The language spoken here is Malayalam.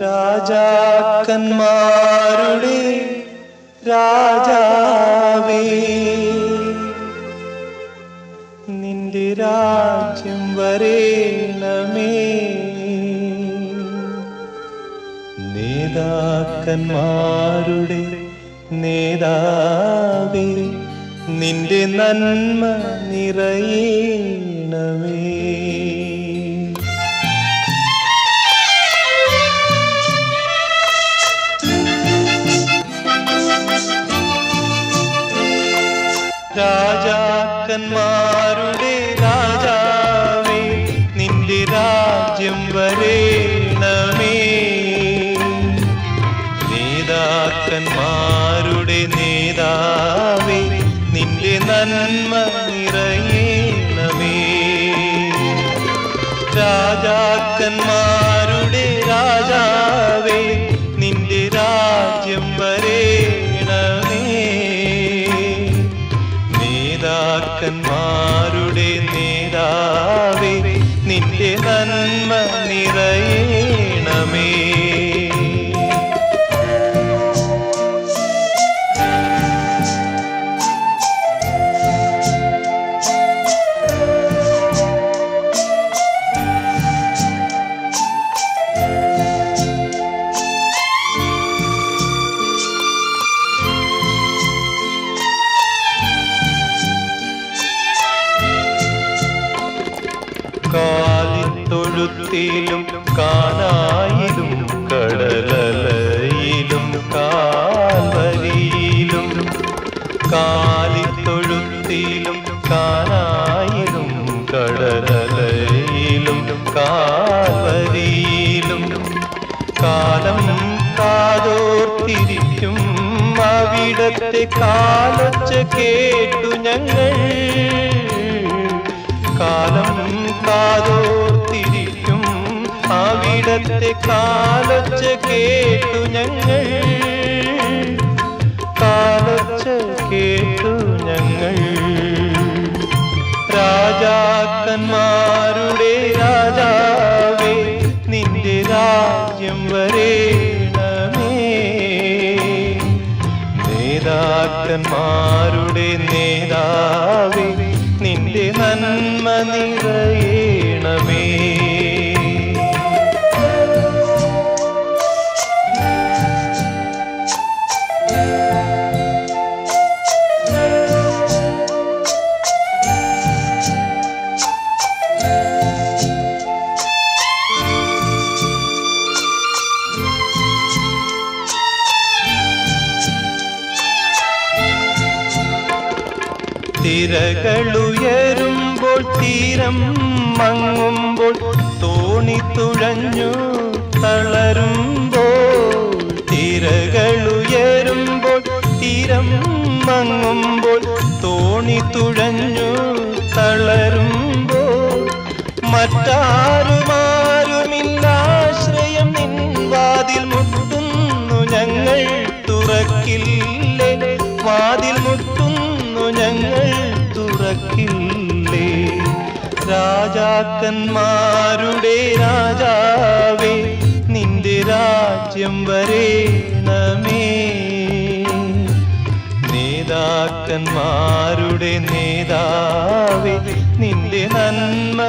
രാജാക്കന്മാരുടെ രാജാവേ നിന്റെ രാജ്യം വരേണമേ. നേതാക്കന്മാരുടെ നേതാവേ നിന്റെ നന്മ നിറയണമേ. രാജാക്കന്മാരുടെ രാജാവേ നിന്റെ രാജ്യം വരേണമേ. നേതാക്കന്മാരുടെ നേതാവേ നിന്റെ നന്മ കാലിത്തൊഴുത്തിലും കാലായിലും കടലലയിലും കാൽവരിയിലും കാലിത്തൊഴുത്തിലും കാലായിലും കടലയിലും കാൽവരിയിലും. കാലം കാതോർത്തിരിക്കും അവിടത്തെ കാലച്ച് കേട്ടു ഞങ്ങൾ. അവിടത്തെ കാലൊച്ച കേട്ടു ഞങ്ങൾ. കാലൊച്ച കേട്ടു ഞങ്ങൾ. രാജാക്കന്മാരുടെ രാജാവേ നിന്റെ രാജ്യം വരേണമേ. നേതാക്കന്മാരുടെ നേതാവേ നിന്റെ നന്മ നിറയണമേ. തിരകളുയരുമ്പോൾ തീരം മങ്ങുമ്പോൾ തോണി തുഴഞ്ഞു തളരുമ്പോൾ തിരകളുയരുമ്പോൾ തീരം മങ്ങുമ്പോൾ തോണി തുഴഞ്ഞു തളരുമ്പോൾ മറ്റാരുമാരുമില്ലാശ്രയം നിൻവാതിൽ മുട്ടുന്നു ഞങ്ങൾ തുറക്കില്ലേ? വാതിൽ മുട്ടുന്നു ഞങ്ങൾ തുറക്കില്ലേ? രാജാക്കന്മാരുടെ രാജാവേ നിന്റെ രാജ്യം വരേണമേ. നേതാക്കന്മാരുടെ നേതാവേ നിന്റെ നന്മ